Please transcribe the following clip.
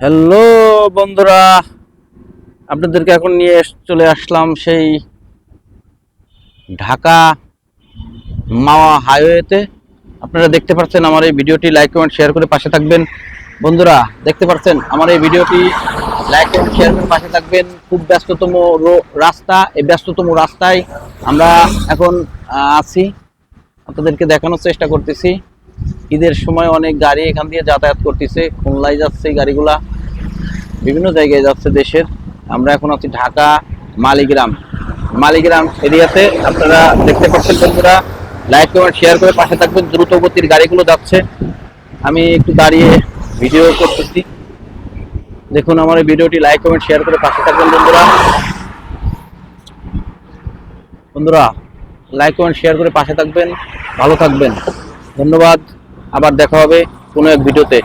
Hello বন্ধুরা, আপনাদেরকে এখন নিয়ে চলে আসলাম সেই ঢাকা মাওয়া হাইওয়েতে। আপনারা দেখতে পাচ্ছেন আমার এই ভিডিওটি লাইক কমেন্ট শেয়ার করে পাশে থাকবেন। বন্ধুরা, দেখতে পাচ্ছেন আমার এই ভিডিওটি লাইক কমেন্ট শেয়ার করে পাশে থাকবেন। খুব ব্যস্ততম রাস্তা, এই ব্যস্ততম রাস্তায় আমরা এখন আছি। আপনাদেরকে দেখানোর চেষ্টা করতেছি। ঈদের সময় অনেক গাড়ি এখান দিয়ে যাতায়াত করতেছে, খুলনায় যাচ্ছে গাড়িগুলা, বিভিন্ন জায়গায় যাচ্ছে দেশের। আমরা এখন আছি ঢাকা, মালিগ্রাম। মালিগ্রাম এরিয়াতে আপনারা দেখতে পাচ্ছেন বন্ধুরা লাইক কমেন্ট শেয়ার করে পাশে থাকবেন দ্রুত গতির গাড়িগুলো যাচ্ছে। আমি একটু দাঁড়িয়ে ভিডিও করতেছি। দেখুন আমার এই ভিডিওটি লাইক কমেন্ট শেয়ার করে পাশে থাকবেন বন্ধুরা। বন্ধুরা লাইক কমেন্ট শেয়ার করে পাশে থাকবেন। ভালো থাকবেন। ধন্যবাদ। আবার দেখা হবে কোনো এক ভিডিওতে।